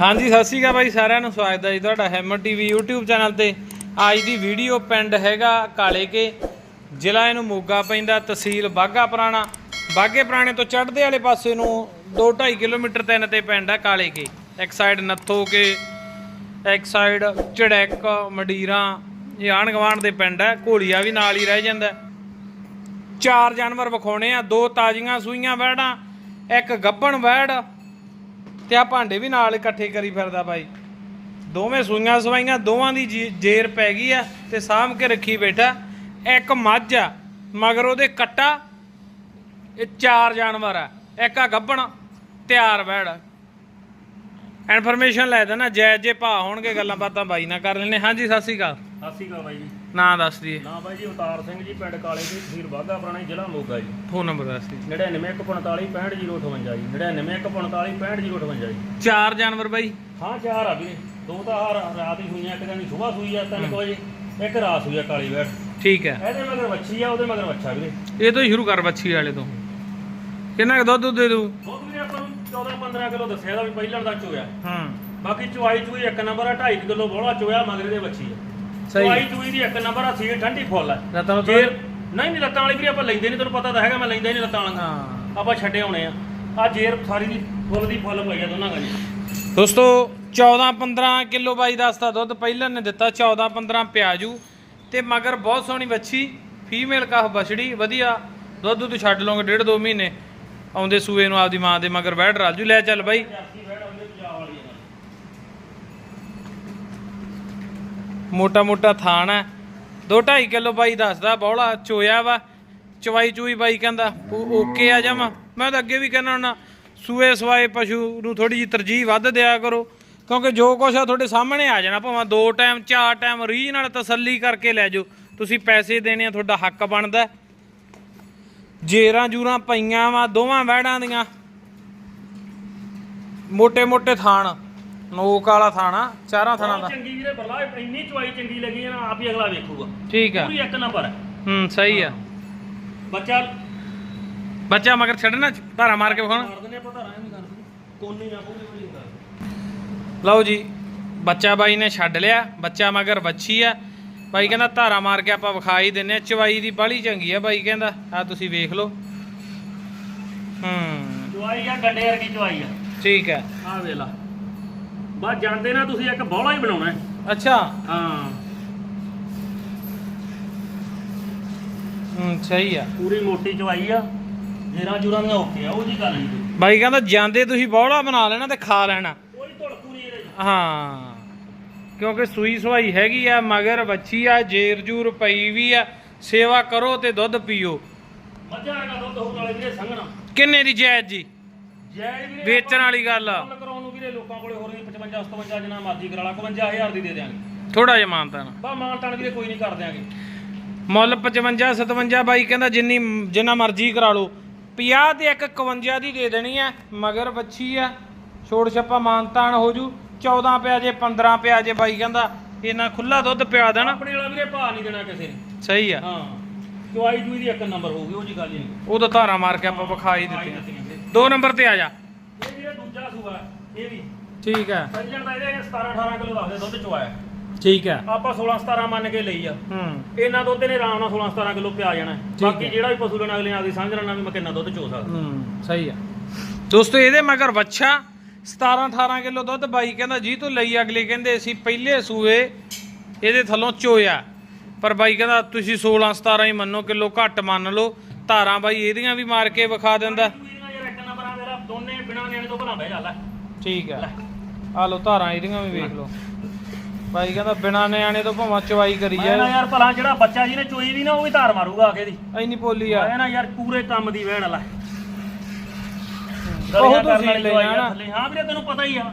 ਹਾਂਜੀ, ਸਤਿ ਸ਼੍ਰੀ ਅਕਾਲ ਬਾਈ, ਸਾਰਿਆਂ ਨੂੰ ਸਵਾਗਤ ਹੈ ਜੀ ਤੁਹਾਡਾ ਹੈਮਰ ਟੀਵੀ YouTube ਚੈਨਲ ਤੇ। ਅੱਜ ਦੀ ਵੀਡੀਓ ਪਿੰਡ ਹੈਗਾ ਕਾਲੇ ਕੇ, ਜ਼ਿਲ੍ਹਾ ਇਹਨੂੰ ਮੋਗਾ ਪੈਂਦਾ, ਤਹਿਸੀਲ ਬਾਗਾ ਪੁਰਾਣਾ। ਬਾਗੇ ਪੁਰਾਣੇ ਤੋਂ ਚੜ੍ਹਦੇ ਵਾਲੇ ਪਾਸੇ ਨੂੰ 2.5 ਕਿਲੋਮੀਟਰ ਤਿੰਨ ਤੇ ਪਿੰਡ ਹੈ ਕਾਲੇ ਕੇ। ਇੱਕ ਸਾਈਡ ਨੱਥੋ ਕੇ, ਇੱਕ ਸਾਈਡ ਚੜੈਕ ਮੰਡੀਰਾਂ, ਇਹ ਆਣ ਗਵਾਂਡ ਦੇ ਪਿੰਡ ਹੈ, ਘੋਲੀਆ ਵੀ ਨਾਲ ਹੀ ਰਹਿ ਜਾਂਦਾ ਚਾਰ ਜਾਨਵਰ ਵਿਖਾਉਣੇ ਆ, ਦੋ ਤਾਜ਼ੀਆਂ ਸੂਈਆਂ ਵੈੜਾਂ ਇੱਕ ਗੱਬਣ ਵੈੜ ਤੇ ਆ ਭਾਂਡੇ ਵੀ ਨਾਲ ਇਕੱਠੇ ਕਰੀ ਫਿਰਦਾ ਬਾਈ। ਦੋਵੇਂ ਸੂਈਆਂ ਸਵਾਈਆਂ, ਦੋਵਾਂ ਦੀ ਜੀ- ਜੇਰ ਪੈ ਗਈ ਆ ਤੇ ਸਾਂਭ ਕੇ ਰੱਖੀ ਬੈਠਾ। ਇੱਕ ਮੱਝ ਆ, ਮਗਰ ਉਹਦੇ ਕੱਟਾ, ਇਹ ਚਾਰ ਜਾਨਵਰ ਆ। ਇੱਕ ਆ ਗੱਬਣ ਤਿਆਰ ਵਹਿੜ ਇਨਫੋਰਮੇਸ਼ਨ ਲੈ ਦੇਣਾ, ਜੈ ਜੇ ਭਾ ਹੋਣਗੇ ਗੱਲਾਂ ਬਾਤਾਂ ਬਾਈ ਨਾਲ ਕਰ ਲੈਣੇ ਹਾਂਜੀ, ਸਤਿ ਸ਼੍ਰੀ ਅਕਾਲ। ਸਤਿ ਸ਼੍ਰੀ ਅਕਾਲ ਬਾਈ ਜੀ। ਨਾਂ ਦੱਸ ਦਈਏ। ਨਾ ਬਾਈ ਜੀ ਅਵਤਾਰ ਸਿੰਘ ਜੀ ਪਿੰਡ ਕਾਲੇ ਦੀ ਤਹਿਸੀਲ ਬਾਗਾ ਪੁਰਾਣਾ ਜ਼ਿਲ੍ਹਾ ਮੋਗਾ ਜੀ। ਫੋਨ ਨੰਬਰ ਦੱਸ ਦਈਏ। 9945 65058 ਜੀ 9945 65058 ਜੀ। ਚਾਰ ਜਾਨਵਰ ਬਾਈ। ਹਾਂ ਚਾਰ ਆ ਵੀਰੇ। ਦੋ ਤਾਂ ਰਾ- ਰਾਤ ਹੀ ਹੋਈਆਂ ਇੱਕ ਦਿਨ ਸਵੇਰ ਸੂਈ ਆ 3 ਵਜੇ। ਇੱਕ ਰਾਤ ਸੂਈ ਆ ਕਾਲੀ ਵੇੜ ਠੀਕ ਹੈ। ਇਹਦੇ ਮਗਰ ਵੱਛੀ ਆ ਉਹਦੇ ਮਗਰ ਵੱਛਾ ਵੀਰੇ। ਇਹ ਤੋਂ ਹੀ ਸ਼ੁਰੂ ਕਰ ਬੱਚੀ ਵਾਲੇ ਤੋਂ। ਕਿੰਨਾ ਕੁ ਦੁੱਧ ਦੇ ਦੂ ਦੁੱਧ ਵੀਰੇ ਆਪਾਂ ਨੂੰ 14 15 ਕਿਲੋ ਦੱਸਿਆ ਦਾ ਵੀ ਪਹਿਲਾਂ ਦਾ ਚੋਇਆ। ਹਾਂ। ਬਾਕੀ ਚੁਆਈ ਚੂਈ ਇੱਕ ਨੰਬਰ ਆ 2.5 ਕਿਲੋ ਬੋਲਾ ਚੋਇਆ ਮਗਰ ਦੇ ਵੱਛੀ ਆ। ਸਹੀ। ਚੂਈ ਦੀ ਇੱਕ ਨੰਬਰ ਆ ਸੀਲ ਠੰਡੀ ਫੁੱਲ ਆ। ਰਤਨ ਨੂੰ ਜੇ ਨਹੀਂ ਨਹੀਂ ਲੱਤਾਂ ਵਾਲੀ ਵੀਰੇ ਆਪਾਂ ਲੈਂਦੇ ਨਹੀਂ ਤੈਨੂੰ ਪਤਾ ਤਾਂ ਹੈਗਾ ਮੈਂ ਲੈਂਦਾ ਹੀ ਨਹੀਂ ਲੱਤਾਂ ਵਾਲੀਆਂ। ਹਾਂ। ਆਪਾਂ ਛੱਡੇ ਹੋਣੇ ਆ। ਆ ਜੇਰ ਸਾਰੀ ਦੀ ਫੁੱਲ ਦੀ ਫੁੱਲ ਪਈ ਆ ਦੋਨਾਂ ਗਾਂ ਦੋਸਤੋ 14 15 ਕਿਲੋ ਬਾਈ ਦੱਸਦਾ ਦੁੱਧ ਪਹਿਲਾਂ ਨੇ ਦਿੱਤਾ 14 15 ਪਿਆਜੂ ਤੇ ਮਗਰ ਬਹੁਤ ਸੋਹਣੀ ਬੱਚੀ ਫੀਮੇਲ ਕਾਹ ਬਛੜੀ ਵਧੀਆ। ਦੁੱਧ ਦੁੱਧ ਛੱਡ ਲਓਗੇ ਡੇਢ ਦੋ ਮਹੀਨੇ। ਆਉਂਦੇ ਸੂਏ ਨੂੰ ਆਪਦੀ ਮਾਂ ਦੇ ਮਗਰ ਬੈਠ ਰਾਜੂ ਲੈ ਚੱਲ ਬਾਈ। ਮੋਟਾ ਮੋਟਾ ਥਾਣ ਹੈ। 2.5 ਕਿਲੋ ਬਾਈ ਦੱਸਦਾ, ਬੌਲਾ ਚੋਇਆ ਵਾ। ਚਵਾਈ ਚੂਈ ਬਾਈ ਕਹਿੰਦਾ, ਉਹ ਓਕੇ ਆ ਜਾਵਾਂ। ਮੈਂ ਤਾਂ ਅੱਗੇ ਵੀ ਕਹਿੰਦਾ ਹੁੰਦਾ, ਸੂਏ ਸਵਾਏ ਪਸ਼ੂ ਨੂੰ ਥੋੜੀ ਜੀ ਤਰਜੀਹ ਵੱਧ ਦਿਆ ਕਰੋ। ਕਿਉਂਕਿ ਜੋ ਕੁਛ ਆ ਤੁਹਾਡੇ ਸਾਹਮਣੇ ਆ ਜਾਣਾ, ਭਾਵੇਂ ਦੋ ਟਾਈਮ, ਚਾਰ ਟਾਈਮ, ਰੀਝ ਨਾਲ ਤਸੱਲੀ ਕਰਕੇ ਲੈ ਜਾਓ। ਤੁਸੀਂ ਪੈਸੇ ਦੇਣੇ ਆ, ਤੁਹਾਡਾ ਹੱਕ ਬਣਦਾ। ਜੇਰਾਂ ਜੂਰਾਂ ਪਈਆਂ ਵਾ, ਦੋਵਾਂ ਵਹਿੜਾਂ ਦੀਆਂ। ਮੋٹے ਮੋٹے ਥਾਣ। ਨੋਕ ਵਾਲਾ ਥਾਣਾ ਚਾਰਾਂ ਥਾਣਾ ਦਾ। ਚੰਗੀ ਵੀਰੇ ਬਰਲਾ ਇੰਨੀ ਚੁਆਈ ਚੰਗੀ ਲੱਗੀ ਆ ਨਾ ਆਪ ਹੀ ਅਗਲਾ ਵੇਖੂਗਾ। ਠੀਕ ਆ। ਪੂਰੀ ਇੱਕ ਨੰਬਰ ਹੈ। ਹੂੰ ਸਹੀ ਆ। ਬੱਚਾ ਬੱਚਾ ਮਗਰ ਛੱਡਣਾ ਧਾਰਾ ਮਾਰ ਕੇ ਵਿਖਾਉਣਾ। ਮਾਰ ਦਿੰਦੇ ਆਪਾਂ ਧਾਰਾਂ ਨਹੀਂ ਕਰਦੇ ਕੋਨੀ ਨਾ ਪੂਰੀ ਲਓ ਜੀ ਬੱਚਾ ਬਾਈ ਨੇ ਛੱਡ ਲਿਆ ਬੱਚਾ ਮਗਰ ਬੱਚੀ ਆ। ਬਾਈ ਕਹਿੰਦਾ ਧਾਰਾ ਮਾਰ ਕੇ ਆਪਾਂ ਵਿਖਾ ਹੀ ਦਿੰਨੇ ਆ ਚਵਾਈ ਦੀ ਬਾਲੀ ਚੰਗੀ ਆ ਬਾਈ ਕਹਿੰਦਾ ਆ ਤੁਸੀਂ ਵੇਖ ਲਓ। ਹੂੰ। ਚੁਆਈ ਆ ਡੰਡੇ ਵਰਗੀ ਚੁਆਈ ਆ। ਠੀਕ ਹੈ ਆ ਵੇਲਾ ਬਸ ਜਾਂਦੇ ਨਾ ਤੁਸੀਂ ਇੱਕ ਬੌਲਾ ਹੀ ਬਣਾਉਣਾ ਹੈ। ਅੱਛਾ। ਹਾਂ। ਹੂੰ ਸਹੀ ਆ। ਪੂਰੀ ਮੋਟੀ ਚੁਆਈ ਆ। ਜੇਰਾਂ ਜੁਰਾਂ ਦੀਆਂ ਓਕੇ ਆ ਉਹ ਜੀ ਗੱਲ ਨਹੀਂ ਕੋਈ। ਬਾਈ ਕਹਿੰਦਾ ਜਾਂਦੇ ਤੁਸੀਂ ਬੌਲਾ ਬਣਾ ਲੈਣਾ ਤੇ ਖਾ ਲੈਣਾ। ਕੋਈ ਧੜਕੂ ਨਹੀਂ ਇਹਦੇ 'ਚ। ਹਾਂ। ਕਿਉਂਕਿ ਸੂਈ ਸਵਾਈ ਹੈਗੀ ਆ ਮਗਰ ਬੱਚੀ ਆ ਜੇਰ ਜੂਰ ਪਈ ਵੀ ਆ ਸੇਵਾ ਕਰੋ ਤੇ ਦੁੱਧ ਪੀਓ। ਮੱਝਾਂ ਦਾ ਦੁੱਧ ਹੋਣ ਵਾਲੇ ਵੀਰੇ ਸੰਘਣਾ। ਕਿੰਨੇ ਦੀ ਜਾਇਜ਼ ਜੀ? ਜੈ ਵੀਰੇ ਵੇਚਣ ਵਾਲੀ ਗੱਲ ਆ। ਵੀਰੇ ਲੋਕਾਂ ਕੋਲੇ ਹੋਰ ਵੀ 55 57 ਜਿੰਨਾ ਮਰਜ਼ੀ ਕਰਾ ਲਾ 51000 ਦੀ ਦੇ ਦਿਆਂਗੇ। ਥੋੜਾ ਜਿਹਾ ਮਾਨਤਾ ਨਾ। ਬਾ ਮਾਨ ਤਾਨ ਵੀਰੇ ਕੋਈ ਨਹੀਂ ਕਰ ਦਿਆਂਗੇ। ਮੁੱਲ 55 57 ਬਾਈ ਕਹਿੰਦਾ ਜਿੰਨੀ ਜਿੰਨਾ ਮਰਜ਼ੀ ਕਰਾ ਲਓ। 50 ਤੇ ਇੱਕ 51 ਦੀ ਦੇ ਦੇਣੀ ਆ ਮਗਰ ਬੱਚੀ ਆ। ਛੋੜ ਛੱਪਾ ਮਾਨਤਾਨ ਹੋ ਜੂ। 14 ਪਿਆ ਜੇ 15 ਪਿਆ ਜੇ ਬਾਈ ਕਹਿੰਦਾ ਇਹਨਾਂ ਖੁੱਲਾ ਦੁੱਧ ਪਿਆ ਦੇਣਾ। ਆਪਣੇ ਵਾਲਾ ਵੀਰੇ ਭਾਅ ਨਹੀਂ ਦੇਣਾ ਕਿਸੇ ਨੇ। ਸਹੀ ਆ। ਹਾਂ। ਚੁਆਈ ਚੂਈ ਦੀ ਇੱਕ ਨੰਬਰ ਹੋਊਗੀ ਉਹ ਜੀ ਗੱਲ ਹੀ ਨਹੀਂ। ਉਹ ਤਾਂ ਧਾਰਾ ਮਾਰ ਕੇ ਆਪਾਂ ਵਿਖਾਈ ਦਿੱਤੇ ਆ। ਦੋ ਨੰਬਰ ਤੇ ਆ ਜਾ। ਇਹ ਵੀਰੇ ਦੂਜਾ ਸੂਆ। ਹੈ, ਇਹ ਵੀ। ਠੀਕ ਹੈ। ਸੱਜਣ ਦਾ ਇਹਦੇ 17 18 ਕਿਲੋ ਦੱਸਦੇ ਦੁੱਧ ਚੁਆਇਆ ਠੀਕ ਹੈ। ਆਪਾਂ 16 17 ਮੰਨ ਕੇ ਲਈ ਆ। ਹੂੰ। ਇਹਨਾਂ ਦੁੱਧ ਨੇ ਆਰਾਮ ਨਾਲ 16 17 ਕਿਲੋ ਪਿਆ ਜਾਣਾ। ਹੈ। ਠੀਕ ਬਾਕੀ ਹੈ। ਜਿਹੜਾ ਵੀ ਪਸ਼ੂ ਲੈਣ ਅਗਲੇ ਨਾਲ ਦੀ ਸਮਝ ਲੈਣਾ ਵੀ ਮੈਂ ਕਿੰਨਾ ਦੁੱਧ ਚੋ ਸਕਦਾ। ਹੂੰ ਸਹੀ ਆ ਦੋਸਤੋ ਇਹਦੇ ਮਗਰ ਵੱਛਾ 17 18 ਕਿਲੋ ਦੁੱਧ ਬਾਈ ਕਹਿੰਦਾ ਜੀ ਤੋਂ ਲਈ। ਅਗਲੇ ਕਹਿੰਦੇ ਅਸੀਂ ਪਹਿਲੇ ਸੂਏ ਇਹਦੇ ਥੱਲੋਂ ਚੋਇਆ। ਪਰ ਬਾਈ ਕਹਿੰਦਾ ਤੁਸੀਂ 16 17 ਹੀ ਮੰਨੋ ਕਿਲੋ ਘੱਟ ਮੰਨ ਲਓ। ਧਾਰਾਂ ਬਾਈ ਇਹਦੀਆਂ ਵੀ ਮਾਰ ਕੇ ਵਿਖਾ ਦਿੰਦਾ। ਚੂੜੀਆਂ ਯਾਰ ਇੱਕ ਨੰਬਰ ਆ ਮੇਰਾ ਦੋਨੇ ਬਿਨਾ ਨਿਆਣੇ ਤੋਂ ਭਲਾ ਬਹਿ ਜਾ ਲੈ। ਠੀਕ ਹੈ ਆ ਲਓ ਧਾਰਾਂ ਇਹਦੀਆਂ ਵੀ ਵੇਖ ਲਓ। ਬਾਈ ਕਹਿੰਦਾ ਬਿਨਾ ਨਿਆਣੇ ਤੋਂ ਭਾਵੇਂ ਚਵਾਈ ਕਰੀ ਮੈਂ ਨਾ ਜਾਏ ਯਾਰ ਭਲਾ ਜਿਹੜਾ ਬੱਚਾ ਜਿਹਨੇ ਚੋਈ ਵੀ ਨਾ ਉਹ ਵੀ ਧਾਰ ਮਾਰੂਗਾ ਆ ਕੇ ਦੀ ਐਨੀ ਪੋਲੀ ਆ ਮੈਂ ਨਾ ਯਾਰ ਪੂਰੇ ਕੰਮ ਦੀ ਵਹਿਣ ਲੈ ਬਹੁਤ ਗਲੀਆਂ ਕਰਨ ਵਾਲੀ ਦਵਾਈ ਆ ਲੈਣਾ। ਥੱਲੇ। ਹਾਂ ਵੀਰੇ ਤੈਨੂੰ ਪਤਾ ਹੀ ਆ।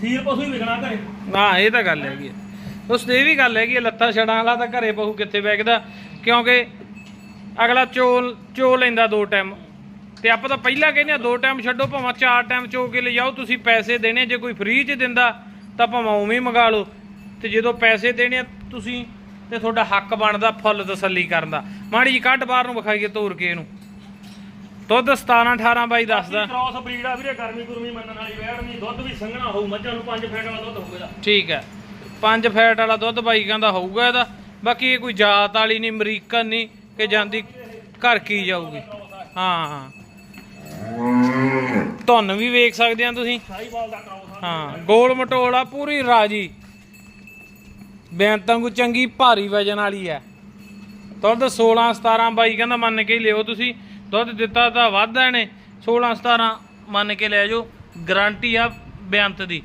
ਸੀਰ ਪਸ਼ੂ ਹੀ ਵਿਕਣਾ ਘਰੇ। ਨਾ ਇਹ ਤਾਂ ਗੱਲ ਹੈਗੀ ਆ। ਉਸ ਤੇ ਇਹ ਵੀ ਗੱਲ ਹੈਗੀ ਆ, ਲੱਤਾਂ ਛੜਾਂ ਵਾਲਾ ਤਾਂ ਘਰੇ ਬਹੂ ਕਿੱਥੇ ਵੇਖਦਾ ਕਿਉਂਕਿ ਅਗਲਾ ਚੋਲ ਚੋ ਲੈਂਦਾ ਦੋ ਟਾਈਮ। ਤੇ ਆਪਾਂ ਤਾਂ ਪਹਿਲਾਂ ਕਹਿੰਦੇ ਆ ਦੋ ਟਾਈਮ ਛੱਡੋ ਭਾਵੇਂ ਚਾਰ ਟਾਈਮ ਚੋ ਕੇ ਲਿਜਾਓ ਤੁਸੀਂ ਪੈਸੇ ਦੇਣੇ ਜੇ ਕੋਈ ਫ੍ਰੀ 'ਚ ਦਿੰਦਾ ਤਾਂ ਭਾਵੇਂ ਉਵੇਂ ਹੀ ਮੰਗਾ ਲਓ। ਤੇ ਜਦੋਂ ਪੈਸੇ ਦੇਣੇ ਆ ਤੁਸੀਂ ਤੇ ਤੁਹਾਡਾ ਹੱਕ ਬਣਦਾ ਫੁੱਲ ਤਸੱਲੀ ਕਰਨ ਦਾ। ਮਾੜੀ ਜੀ ਕੱਢ ਬਾਹਰ ਨੂੰ ਵਿਖਾਈਏ ਤੋਰ ਕੇ ਇਹਨੂੰ। ਦੁੱਧ 17 18 ਬਾਈ ਦੱਸਦਾ ਕ੍ਰਾਸ ਬਰੀਡ ਆ ਵੀਰੇ ਗਰਮੀ ਗੁਰਮੀ ਮੰਨਣ ਵਾਲੀ ਵੈੜ ਨਹੀਂ ਦੁੱਧ ਵੀ ਸੰਘਣਾ ਹੋਊ ਮੱਝਾਂ ਨੂੰ 5 ਫੈਂਟ ਵਾਲਾ ਦੁੱਧ ਹੋਊਗਾ ਠੀਕ ਹੈ। 5 ਫੈਟ ਵਾਲਾ ਦੁੱਧ ਬਾਈ ਕਹਿੰਦਾ ਹੋਊਗਾ ਇਹਦਾ। ਬਾਕੀ ਇਹ ਕੋਈ ਜਾਤ ਵਾਲੀ ਨਹੀਂ ਅਮਰੀਕਨ ਨਹੀਂ ਕਿ ਜਾਂਦੀ ਘਰ ਕੀ ਜਾਊਗੀ। ਹਾਂ ਹਾਂ। ਧੁੰਨ ਵੀ ਵੇਖ ਸਕਦੇ ਆ ਤੁਸੀਂ। ਸਾਈਵਾਲ ਦਾ ਕ੍ਰਾਸ ਆ ਹਾਂ, ਗੋਲ ਮਟੋਲਾ ਪੂਰੀ ਰਾਜੀ। ਬੇਅੰਤਾਂ ਕੋ ਚੰਗੀ ਭਾਰੀ ਵਜਨ ਵਾਲੀ ਹੈ। ਦੁੱਧ 16 17 ਬਾਈ ਕਹਿੰਦਾ ਮੰਨ ਕੇ ਲਿਓ ਤੁਸੀਂ। ਦੁੱਧ ਦਿੱਤਾ ਤਾਂ ਵਾਧਾ ਇਹਨੇ। 16 17 ਮੰਨ ਕੇ ਲੈ ਜਾਓ। ਗਾਰੰਟੀ ਆ ਬੇਅੰਤ ਦੀ।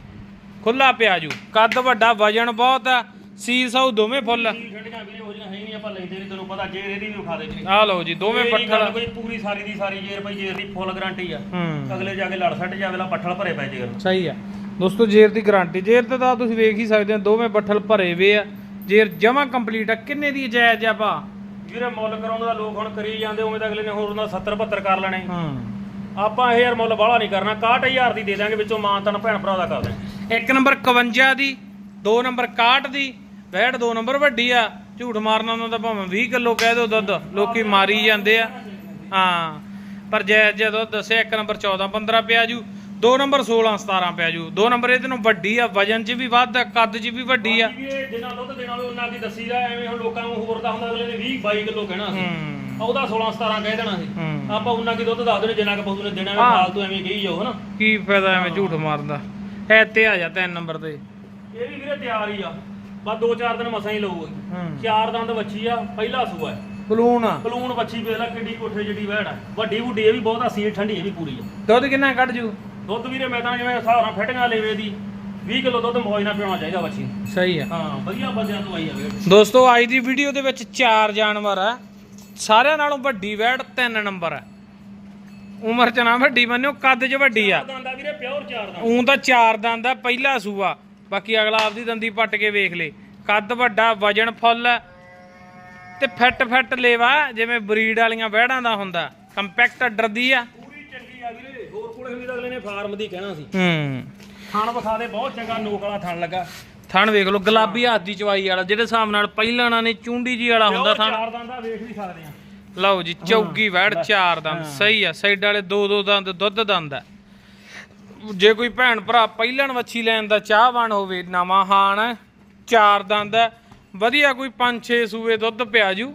ਖੁੱਲਾ ਪਿਆ ਜੂ। ਕੱਦ ਵੱਡਾ ਵਜਨ ਬਹੁਤ ਆ ਸੀਲ ਸੌ ਦੋਵੇਂ ਫੁੱਲ। ਕੀ ਠੰਡੀਆਂ ਵੀਰੇ ਹੋ ਜੀਆਂ ਹੈ ਨਹੀਂ ਆਪਾਂ ਲੈਂਦੇ ਨਹੀਂ ਤੈਨੂੰ ਪਤਾ ਜੇਰ ਇਹਦੀ ਵੀ ਵਿਖਾ ਦੇ ਵੀਰੇ। ਆ ਲਓ ਜੀ ਦੋਵੇਂ ਇਹ ਨਹੀਂ ਗੱਲ ਪੱਠਲ ਕੋਈ ਪੂਰੀ ਸਾਰੀ ਦੀ ਸਾਰੀ ਜੇਰ ਪਈ ਜੇਰ ਦੀ ਫੁੱਲ ਗਾਰੰਟੀ ਆ। ਹੂੰ। ਅਗਲੇ ਜਾ ਕੇ ਲੜ ਛੱਡ ਜਾਵੇ ਲਾ ਪੱਠਲ ਭਰੇ ਪੈ ਜੇਰ ਸਹੀ ਆ। ਦੋਸਤੋ ਜੇਰ ਦੀ ਗਾਰੰਟੀ ਜੇਰ ਤੇ ਤਾਂ ਤੁਸੀਂ ਵੇਖ ਹੀ ਸਕਦੇ ਹੋ ਦੋਵੇਂ ਬੱਠਲ ਭਰੇ ਵੇ ਆ। ਜੇਰ ਜਮਾ ਕੰਪਲੀਟ ਆ ਕਿੰਨੇ ਦੀ ਜਾਇਜ਼ ਆ ਭਾ? ਵੀਰੇ ਮੁੱਲ ਕਰਾਉਣ ਦਾ ਲੋਕ ਹੁਣ ਕਰੀ ਜਾਂਦੇ ਉਵੇਂ ਤਾਂ ਅਗਲੇ ਨੇ ਹੋਰ ਉਹਨਾਂ 70 72 ਕਰ ਲੈਣੇ। ਹੂੰ। ਆਪਾਂ ਇਹ ਯਾਰ ਮੁੱਲ ਬਾਹਲਾ ਨਹੀਂ ਕਰਨਾ 61000 ਦੀ ਦੇ ਦਾਂਗੇ ਵਿੱਚੋਂ ਮਾਂ ਤਨ ਭੈਣ ਭਰਾ ਦਾ ਕਰ ਦਾਂਗੇ ਇੱਕ ਨੰਬਰ 51 ਦੀ ਦੋ ਨੰਬਰ 61 ਦੀ ਵੈੜ ਦੋ ਨੰਬਰ ਵੱਡੀ ਆ ਝੂਠ ਮਾਰਨਾ ਉਹਨਾਂ ਦਾ ਭਾਵੇਂ 20 ਕਿਲੋ ਕਹਿ ਦਿਓ ਦੁੱਧ ਲੋਕੀ ਮਾਰੀ ਜਾਂਦੇ ਆ। ਹਾਂ ਪਰ ਜੈ ਜੈ ਦੁੱਧ ਦੱਸਿਆ ਇੱਕ ਨੰਬਰ 14 15 ਪਿਆ ਜੂ ਦੋ ਨੰਬਰ 16 17 ਪਿਆ ਜੂ ਦੋ ਨੰਬਰ ਇਹਦੇ ਨੂੰ ਵੱਡੀ ਆ ਵਜਨ 'ਚ ਵੀ ਵੱਧ ਆ ਕੱਦ 'ਚ ਵੀ ਵੱਡੀ ਆ। ਜਿੰਨਾ ਦੁੱਧ ਦੇਣਾ ਹੋਵੇ ਉਹਨਾਂ ਦੀ ਦੱਸੀ ਦਾ ਐਵੇਂ ਹੁਣ ਲੋਕਾਂ ਨੂੰ ਹੋਰ ਦਾ ਹੁੰਦਾ ਅਗਲੇ ਨੇ 20 22 ਕਿਲੋ ਕਹਿਣਾ ਸੀ। ਉਹਦਾ 16 17 ਕਹਿ ਦੇਣਾ ਸੀ। ਆਪਾਂ ਉਹਨਾਂ ਕੀ ਦੁੱਧ ਦੱਸ ਦੇਣੇ ਜਿੰਨਾ ਕਿ ਪਸ਼ੂ ਨੇ ਦੇਣਾ ਹਾਂ। ਵੀ ਫਾਲਤੂ ਐਵੇਂ ਕਹੀ ਜਾਓ ਹਨਾ? ਕੀ ਫਾਇਦਾ ਐਵੇਂ ਝੂਠ ਮਾਰਨ ਦਾ? ਐ ਤੇ ਆ ਜਾ ਤਿੰਨ ਨੰਬਰ ਤੇ। ਇਹ ਵੀ ਵੀਰੇ ਤਿਆਰ ਹੀ ਆ। ਬਸ 2-4 ਦਿਨ ਮਸਾਂ ਹੀ ਲਊਗਾ ਹੂੰ। ਚਾਰ ਦੰਦ ਵੱਛੀ ਆ ਪਹਿਲਾ ਸੂਆ ਹੈ। ਬਲੂਨ ਆ। ਕਲੂਣ ਵੱਛੀ ਵੇਖ ਲੈ ਕਿੱਡੀ ਕੋਠੇ ਜਿੱਡੀ ਵਹਿੜ ਆ। ਵੱਡੀ ਵੱਡੀ ਇਹ ਵੀ ਬਹੁਤ ਆ ਠੰਡੀ ਇਹ ਵੀ ਪੂਰੀ ਆ। ਦੁੱਧ ਕਿੰਨਾ ਕੱਢ ਜੂ? ਦੁੱਧ ਵੀਰੇ ਮੈਂ ਤਾਂ ਜਿਵੇਂ ਹਿਸਾਬ ਨਾਲ ਫਿਟਿੰਗਾਂ ਲੈਵੇ ਦੀ 20 ਕਿਲੋ ਦੁੱਧ ਮੌਜ ਨਾਲ ਪਿਆਉਣਾ ਚਾਹੀਦਾ ਵੱਛੀ ਨੂੰ। ਸਹੀ ਆ। ਹਾਂ ਵਧੀਆ ਬੰਦਿਆਂ ਤੋਂ ਆਈ ਆ ਵੀਰੇ ਦੋਸਤੋ ਅੱਜ ਦੀ ਵੀਡੀਓ ਦੇ ਵਿੱਚ ਚਾਰ ਜਾਨਵਰ ਆ। ਸਾਰਿਆਂ ਨਾਲੋਂ ਵੱਡੀ ਵੈੜ ਤਿੰਨ ਨੰਬਰ ਆ। ਉਮਰ ਚ ਨਾ ਵੱਡੀ ਮੰਨਿਓ ਕੱਦ ਚ ਵੱਡੀ ਆ। ਦੰਦ ਆ ਵੀਰੇ ਪਿਓਰ ਚਾਰ ਦੰਦ। ਉਂ ਤਾਂ ਚਾਰ ਦੰਦ ਆ ਪਹਿਲਾ ਸੂਆ। ਬਾਕੀ ਅਗਲਾ ਆਪਦੀ ਦੰਦੀ ਪੱਟ ਕੇ ਵੇਖ ਲੇ। ਕੱਦ ਵੱਡਾ ਵਜਨ ਫੁੱਲ ਤੇ ਫਿੱਟ ਫਿੱਟ ਲੇਵਾ ਜਿਵੇਂ ਬਰੀਡ ਵਾਲੀਆਂ ਵੈੜਾਂ ਦਾ ਹੁੰਦਾ। ਕੰਪੈਕਟ ਡਰਦੀ ਆ। ਪੂਰੀ ਚੰਗੀ ਆ ਵੀਰੇ। ਹੋਰ ਕੋਲੇ ਹੁੰਦੀ ਤਾਂ ਅਗਲੇ ਨੇ ਫਾਰਮ ਦੀ ਕਹਿਣਾ ਸੀ। ਹੂੰ। ਥਣ ਵਿਖਾ ਦੇ ਬਹੁਤ ਚੰਗਾ ਨੋਕ ਵਾਲਾ ਥਣ ਲੱਗਾ। ਥਣ ਵੇਖ ਲਓ ਗੁਲਾਬੀ ਹੱਥ ਦੀ ਚਵਾਈ ਵਾਲਾ ਜਿਹੜੇ ਹਿਸਾਬ ਨਾਲ ਪਹਿਲਾਂ ਨੇ ਚੁੰਡੀ ਜੀ ਵਾਲਾ ਹੁੰਦਾ ਥਣ। ਚਾਰ ਦੰਦ ਆ ਵੇਖ ਵੀ ਸਕਦੇ ਆ। ਲਓ ਜੀ ਚੌਗੀ ਵੈੜ ਚਾਰ ਦੰਦ ਸਹੀ ਆ। ਸਾਈਡ ਵਾਲੇ ਦੋ ਦੋ ਦੰਦ ਦੁੱਧ ਦੰਦ ਆ। ਜੇ ਕੋਈ ਭੈਣ ਭਰਾ ਪਹਿਲਣ ਵੱਛੀ ਲੈਣ ਦਾ ਚਾਹਵਾਨ ਹੋਵੇ ਨਵਾਂ ਹਾਣ ਚਾਰ ਦੰਦ ਹੈ, ਵਧੀਆ ਕੋਈ 5-6 ਸੂਏ ਦੁੱਧ ਪਿਆ ਜੂ।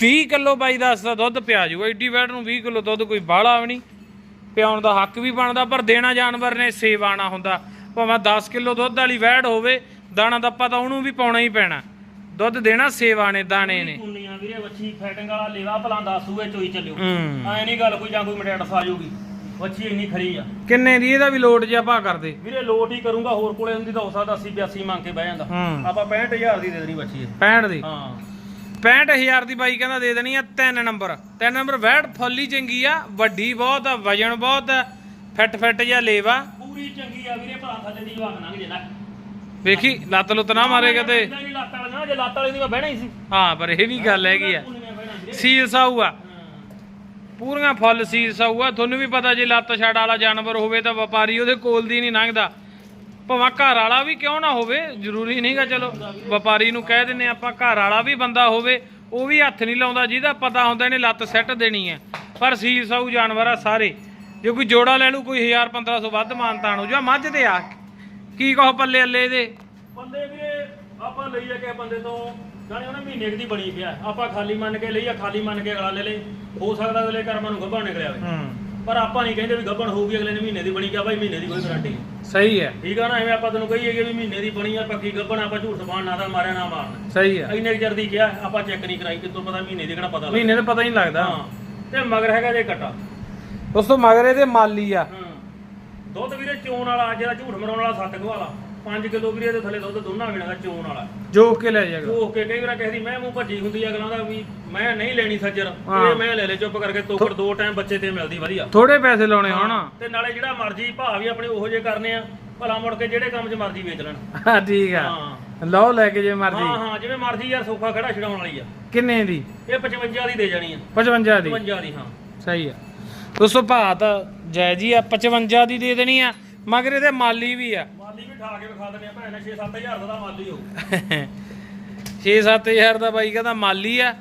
20 ਕਿਲੋ ਬਾਈ ਦੱਸਦਾ ਦੁੱਧ ਪਿਆ ਜੂ ਐਡੀ ਵੈੜ ਨੂੰ 20 ਕਿਲੋ ਦੁੱਧ ਕੋਈ ਬਾਹਲਾ ਵੀ ਨਹੀਂ। ਪਿਆਉਣ ਦਾ ਹੱਕ ਵੀ ਬਣਦਾ ਪਰ ਦੇਣਾ ਜਾਨਵਰ ਨੇ ਸੇਵਾਣਾ ਹੁੰਦਾ। ਭਾਵੇਂ 10 ਕਿਲੋ ਦੁੱਧ ਵਾਲੀ ਵੈੜ ਹੋਵੇ ਦਾਣਾ ਦੱਪਾ ਤਾਂ ਉਹਨੂੰ ਵੀ ਪਾਉਣਾ ਹੀ ਪੈਣਾ। ਦੁੱਧ ਦੇਣਾ ਸੇਵਾ ਨੇ ਦਾਣੇ ਨੇ। ਕੁੰਨੀਆਂ ਵੀਰੇ ਵੱਛੀ ਫੈਟਿੰਗ ਵਾਲਾ ਲੇਵਾ ਭਲਾਂ ਦੱਸੂਏ ਚੋਈ ਚੱਲਿਓ। ਐ ਨਹੀਂ ਗੱਲ ਕੋਈ ਜਾਂ ਕੋਈ ਮਟੈਂਟਸ ਆ ਜਾਊਗੀ ਵੱਛੀ ਇੰਨੀ ਖਰੀ ਆ। ਕਿੰਨੇ ਦੀ ਇਹਦਾ ਵੀ ਲੋਟ ਜਿਹਾ ਭਾ ਕਰਦੇ। ਵੀਰੇ ਲੋਟ ਹੀ ਕਰੂੰਗਾ ਹੋਰ ਕੋਲੇ ਹੁੰਦੀ ਤਾਂ ਹੋ ਸਕਦਾ 80 82 ਮੰਗ ਕੇ ਬਹਿ ਜਾਂਦਾ। ਹੂੰ। ਆਪਾਂ 65000 ਦੀ ਦੇ ਦੇਣੀ ਵੱਛੀ ਇਹ। 65 ਦੀ? ਹਾਂ। 65000 ਦੀ ਬਾਈ ਕਹਿੰਦਾ ਦੇ ਦੇਣੀ ਆ ਤਿੰਨ ਨੰਬਰ। ਤਿੰਨ ਨੰਬਰ ਵੈੜ ਫੁੱਲੀ ਚੰਗੀ ਆ ਵੱਡੀ ਬਹੁਤ ਆ ਵਜਨ ਬਹੁਤ ਆ ਫਿੱਟ ਫਿੱਟ ਜਿਹਾ ਲੇਵਾ। ਪੂਰੀ ਚੰਗੀ ਆ ਵੀਰੇ ਭਲਾ ਥੱਲੇ ਦੀ ਜਵਾਕ ਲੰਘ ਜੇ ਲੈ। ਵੇਖੀ ਲੱਤ ਲੁੱਤ ਨਾ ਮਾਰੇ ਕਿਤੇ। ਏਦਾਂ ਹੀ ਲੱਤ ਵਾਲੀਆਂ ਜੇ ਲੱਤ ਵਾਲੀ ਦੀ ਮੈਂ ਬਹਿਣਾ ਹੀ ਸੀ। ਹਾਂ ਪਰ ਇਹ ਵੀ ਗੱਲ ਹੈਗੀ ਆ। ਸੀਲ ਸਾਊ ਆ। ਪੂਰੀਆਂ ਫੁੱਲ ਸੀਲ ਸਾਊ ਆ ਤੁਹਾਨੂੰ ਵੀ ਪਤਾ ਜੇ ਲੱਤ ਛੱਡ ਵਾਲਾ ਜਾਨਵਰ ਹੋਵੇ ਤਾਂ ਵਪਾਰੀ ਉਹਦੇ ਕੋਲ ਦੀ ਨਹੀਂ ਲੰਘਦਾ। ਭਾਵੇਂ ਘਰ ਵਾਲਾ ਵੀ ਕਿਉਂ ਨਾ ਹੋਵੇ, ਜ਼ਰੂਰੀ ਨਹੀਂਗਾ ਚਲੋ, ਵਪਾਰੀ ਨੂੰ ਕਹਿ ਦਿੰਨੇ ਆਪਾਂ ਘਰ ਵਾਲਾ ਵੀ ਬੰਦਾ ਹੋਵੇ, ਉਹ ਵੀ ਹੱਥ ਨਹੀਂ ਲਾਉਂਦਾ, ਜਿਹਦਾ ਪਤਾ ਹੁੰਦਾ ਇਹਨੇ ਲੱਤ ਸੈੱਟ ਦੇਣੀ ਹੈ। ਪਰ ਸੀਲ ਸਾਊ ਜਾਨਵਰ ਆ ਸਾਰੇ। ਜੇ ਕੋਈ ਜੋੜਾ ਲੈ ਲੂ ਕੋਈ 1000 1500 ਵੱਧ ਮਾਨਤਾਨ ਹੋ ਜਾ ਮੱਝ ਤੇ ਆ। ਕੀ ਕਹੋ ਪੱਲੇ ਅੱਲੇ ਦੇ ਬੰਦੇ ਵੀਰੇ ਆਪਾਂ ਲਈ ਆ ਕਿਸੇ ਬੰਦੇ ਤੋਂ ਜਾਣੇ ਉਹਨੇ ਮਹੀਨੇ ਕੁ ਦੀ ਬਣੀ ਪਿਆ। ਆਪਾਂ ਖਾਲੀ ਮੰਨ ਕੇ ਲਈ ਆ ਖਾਲੀ ਮੰਨ ਕੇ ਅਗਲਾ ਲੈ ਲੈ। ਹੋ ਸਕਦਾ ਅਗਲੇ ਕਰਮਾਂ ਨੂੰ ਗੱਭਣ ਨਿਕਲਿਆ ਹੋਵੇ। ਹੂੰ। ਪਰ ਆਪਾਂ ਨਹੀਂ ਕਹਿੰਦੇ ਵੀ ਗੱਭਣ ਹੋਊਗੀ ਅਗਲੇ ਨੇ ਮਹੀਨੇ ਦੀ ਬਣੀ ਕਿਹਾ ਭਾਈ ਮਹੀਨੇ ਦੀ ਕੋਈ ਗਾਰੰਟੀ ਨਹੀਂ। ਸਹੀ ਹੈ। ਠੀਕ ਆ ਨਾ ਐਵੇਂ ਆਪਾਂ ਤੈਨੂੰ ਕਹੀਏ ਕਿ ਵੀ ਮਹੀਨੇ ਦੀ ਬਣੀ ਆ ਪੱਕੀ ਗੱਭਣ ਆਪਾਂ ਝੂਠ ਸਬਾਨ ਨਾ ਦਾ ਮਾਰਿਆ ਨਾ ਮਾਰਨ। ਸਹੀ ਹੈ। ਇੰਨੇ ਕੁ ਚਿਰ ਦੀ ਕਿਹਾ ਆਪਾਂ ਚੈੱਕ ਨਹੀਂ ਕਰਾਈ ਕਿਤੋਂ ਪਤਾ ਮਹੀਨੇ ਦੀ ਕਿਹੜਾ ਪਤਾ ਲੱਗ। ਮਹੀਨੇ ਦਾ ਪਤਾ ਹੀ ਨਹੀਂ ਲੱਗਦਾ। ਹਾਂ। ਤੇ ਮਗਰ ਹੈਗਾ ਜੇ ਕਟਾ ਦੋਸਤੋ ਮਗਰ ਇਹਦੇ ਮਾਲੀ ਆ। ਹਾਂ। ਦੁੱਧ ਵੀਰੇ ਚੋਣ ਵਾਲਾ ਜਿਹੜਾ ਝੂਠ ਮਰਾਉਣ ਵਾਲਾ 7 ਵਾਲਾ 5 ਕਿਲੋ ਵੀਰੇ ਦੇ ਥੱਲੇ ਦੁੱਧ ਦੋਨਾਂ ਵੇਣਾ ਚੋਣ ਵਾਲਾ। ਜੋਕ ਕੇ ਲੈ ਜਾਏਗਾ। ਉਹ ਕੇ ਕਈ ਵਾਰ ਕਿਸੇ ਦੀ ਮੈਂ ਮੂੰਹ ਭੱਜੀ ਹੁੰਦੀ ਆ ਅਗਲਾਂ ਦਾ ਵੀ ਮੈਂ ਨਹੀਂ ਲੈਣੀ ਸੱਜਰ ਹਾਂ। ਇਹ ਮੈਂ ਲੈ ਲੈ ਚੁੱਪ ਕਰਕੇ ਤੋਕੜ ਦੋ ਟਾਈਮ ਬੱਚੇ ਤੇ ਮਿਲਦੀ ਵਧੀਆ। ਥੋੜੇ ਪੈਸੇ ਲਾਉਣੇ ਹੋਣ। ਤੇ ਨਾਲੇ ਜਿਹੜਾ ਮਰਜ਼ੀ ਭਾਅ ਵੀ ਆਪਣੇ ਉਹੋ ਜੇ ਕਰਨੇ ਆ ਭਲਾ ਮੁੜ ਕੇ ਜਿਹੜੇ ਕੰਮ 'ਚ ਮਰਜ਼ੀ ਵੇਚ ਲੈਣ। ਹਾਂ ਠੀਕ ਆ। ਹਾਂ। ਲਓ ਲੈ ਕੇ ਜੇ ਮਰਜ਼ੀ। ਹਾਂ ਹਾਂ ਜਿਵੇਂ ਮਰਜ਼ੀ ਯਾਰ ਸੋਫਾ ਖੜਾ ਛਡਾਉਣ ਵਾਲੀ ਆ। ਕਿੰਨੇ ਦੀ? ਇਹ 55 ਦੀ ਦੇ ਜਾਣੀ ਆ। 55 ਦੀ। 55 ਦੀ ਹਾਂ। ਸਹੀ ਆ। ਦੋਸਤੋ ਭਾ ਤਾਂ ਜੈ ਜੀ ਆ 55 ਦੀ ਦੇ ਦੇਣੀ ਆ। ਮਗਰ ਇਹਦੇ ਮਾਲੀ ਵੀ ਆ। ਮਾਲੀ ਵੀ ਠਾ ਕੇ ਵਿਖਾ ਦਿੰਦੇ ਆ ਭੈਣ 6-7000 ਦਾ ਮਾਲੀ ਹੋਊ। 6-7000 ਦਾ ਬਾਈ ਕਹਿੰਦਾ ਮਾਲੀ ਆ।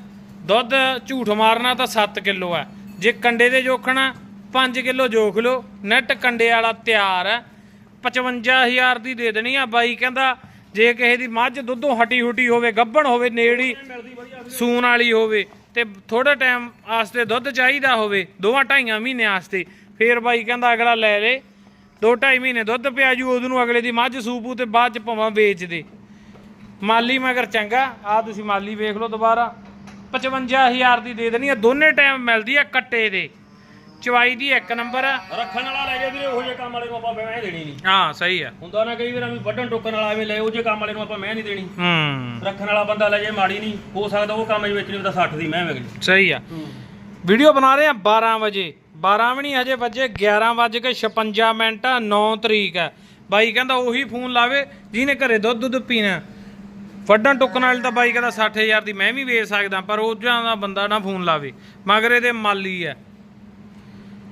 ਦੁੱਧ ਝੂਠ ਮਾਰਨਾ ਤਾਂ 7 ਕਿਲੋ ਹੈ ਜੇ ਕੰਡੇ ਦੇ ਜੋਖਣਾ 5 ਕਿਲੋ ਜੋਖ ਲਓ। ਨੈਟ ਕੰਡੇ ਵਾਲਾ ਤਿਆਰ ਹੈ 55000 ਦੀ ਦੇ ਦੇਣੀ ਆ। ਬਾਈ ਕਹਿੰਦਾ ਜੇ ਕਿਸੇ ਦੀ ਮੱਝ ਦੁੱਧੋਂ ਹਟੀ ਹੁਟੀ ਹੋਵੇ ਗੱਭਣ ਹੋਵੇ ਨੇੜੀ ਸੂਣ ਵਾਲੀ ਹੋਵੇ ਤੇ ਥੋੜਾ ਟਾਈਮ ਆਸਤੇ ਦੁੱਧ ਚਾਹੀਦਾ ਹੋਵੇ ਦੋਵਾਂ ਢਾਈਆਂ ਮਹੀਨਿਆਂ ਆਸਤੇ। ਫੇਰ ਬਾਈ ਕਹਿੰਦਾ ਅਗਲਾ ਲੈ ਲੇ। ਦੋ ਢਾਈ ਮਹੀਨੇ ਦੁੱਧ ਪਿਆ ਜੂ ਉਹਨੂੰ ਨੂੰ ਅਗਲੇ ਦੀ ਮੱਝ ਸੂਪੂ ਤੇ ਬਾਅਦ ਚ ਭਾਵਾਂ ਵੇਚ ਦੇ ਮਾਲੀ ਮਗਰ ਚੰਗਾ ਆ ਤੁਸੀਂ ਮਾਲੀ ਵੇਖ ਲਓ ਦੁਬਾਰਾ। 55000 ਦੀ ਦੇ ਦੇਣੀ ਆ ਦੋਨੇ ਟਾਈਮ ਮਿਲਦੀ ਆ ਕੱਟੇ ਦੇ। ਚਵਾਈ ਦੀ ਇੱਕ ਨੰਬਰ ਆ। ਰੱਖਣ ਵਾਲਾ ਲੈ ਜਾ ਵੀਰੇ ਉਹੋ ਜਿਹੇ ਕੰਮ ਵਾਲੇ ਨੂੰ ਆਪਾਂ ਮੈਂ ਦੇਣੀ ਨਹੀਂ। ਹਾਂ ਸਹੀ ਆ। ਹੁੰਦਾ ਨਾ ਕਈ ਵਾਰ ਵੀ ਵੱਢਣ ਟੋਕਣ ਵਾਲਾ ਐਵੇਂ ਲੈ ਉਹ ਜਿਹੇ ਕੰਮ ਵਾਲੇ ਨੂੰ ਆਪਾਂ ਮੈਂ ਨਹੀਂ ਦੇਣੀ। ਹੂੰ। ਰੱਖਣ ਵਾਲਾ ਬੰਦਾ ਲੈ ਜੇ ਮਾੜੀ ਨਹੀਂ ਹੋ ਸਕਦਾ ਉਹ ਕੰਮ ਵਿੱਚ ਨਹੀਂ ਤਾਂ 60 ਦੀ ਮੈਂ ਜੀ ਸਹੀ ਆ। ਵੀਡੀਓ ਬਣਾ ਰਹੇ ਆ 12 ਵਜੇ। 12 ਵੀ ਨਹੀਂ ਹਜੇ ਵੱਜੇ 11 ਵੱਜ ਕੇ 56 ਮਿੰਟ ਆ 9 ਤਰੀਕ ਹੈ। ਬਾਈ ਕਹਿੰਦਾ ਉਹੀ ਫੋਨ ਲਾਵੇ, ਜਿਹਨੇ ਘਰੇ ਦੁੱਧ ਦੁੱਧ ਪੀਣਾ। ਵੱਡਣ ਟੁੱਕਣ ਵਾਲੇ ਤਾਂ ਬਾਈ ਕਹਿੰਦਾ 60000 ਦੀ ਮੈਂ ਵੀ ਵੇਚ ਸਕਦਾ, ਪਰ ਉਹ ਦਾ ਬੰਦਾ ਨਾ ਫੋਨ ਲਾਵੇ, ਮਗਰ ਇਹਦੇ ਮਾਲੀ ਹੈ।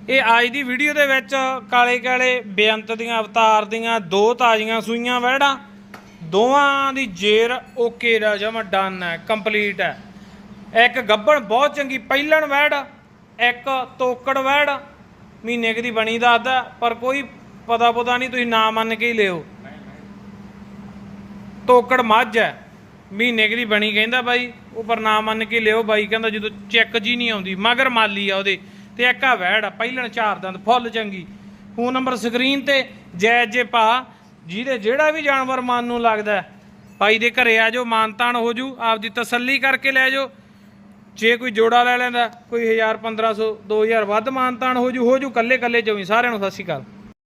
ਇਹ ਅੱਜ ਦੀ ਵੀਡੀਓ ਦੇ ਵਿੱਚ ਕਾਲੇ ਕਾਲੇ ਬੇਅੰਤ ਦੀਆਂ, ਅਵਤਾਰ ਦੀਆਂ ਦੋ ਤਾਜ਼ੀਆਂ ਸੂਈਆਂ ਵਹਿੜਾਂ, ਦੋਵਾਂ ਦੀ ਜੇਰ ਓਕੇ ਦਾ ਜਮਾ ਡਨ ਹੈ, ਕੰਪਲੀਟ ਹੈ। ਇੱਕ ਗੱਬਣ ਬਹੁਤ ਚੰਗੀ, ਪਹਿਲਣ ਵੈੜ ਇੱਕ ਤੋਕੜ ਵੈੜ ਮਹੀਨੇ ਕੁ ਦੀ ਬਣੀ ਦੱਸਦਾ ਪਰ ਕੋਈ ਪਤਾ ਪਤਾ ਨਹੀਂ ਤੁਸੀਂ ਨਾ ਮੰਨ ਕੇ ਹੀ ਲਿਓ। ਤੋਕੜ ਮੱਝ ਹੈ ਮਹੀਨੇ ਦੀ ਬਣੀ ਕਹਿੰਦਾ ਬਾਈ ਉਹ ਪਰ ਨਾ ਮੰਨ ਕੇ ਲਿਓ ਬਾਈ ਕਹਿੰਦਾ ਜਦੋਂ ਚੈੱਕ ਜੀ ਨਹੀਂ ਆਉਂਦੀ ਮਗਰ ਮਾਲੀ ਆ ਉਹਦੇ ਤੇ ਇੱਕ ਆ ਵੈੜ ਆ ਪਹਿਲਣ ਚਾਰ ਦੰਦ ਫੁੱਲ ਚੰਗੀ। ਫੋਨ ਨੰਬਰ ਸਕਰੀਨ ਤੇ ਜੈ ਜੇ ਭਾ ਜਿਹਦੇ ਜਿਹੜਾ ਵੀ ਜਾਨਵਰ ਮਨ ਨੂੰ ਲੱਗਦਾ ਹੈ, ਬਾਈ ਦੇ ਘਰੇ ਆ ਜਾਓ ਮਾਨਤਾਨ ਹੋ ਜੂ ਆਪਦੀ ਤਸੱਲੀ ਕਰਕੇ ਲੈ ਜਾਓ ਜੇ ਕੋਈ ਜੋੜਾ ਲੈ ਲੈਂਦਾ, ਕੋਈ 1000 1500 2000 ਵੱਧ ਮਾਨਤਾਨ ਹੋ ਜੂ ਹੋ ਜੂ ਕੱਲੇ ਕੱਲੇ ਚੋਂ ਹੀ। ਸਾਰਿਆਂ ਨੂੰ ਸਤਿ ਸ਼੍ਰੀ ਅਕਾਲ।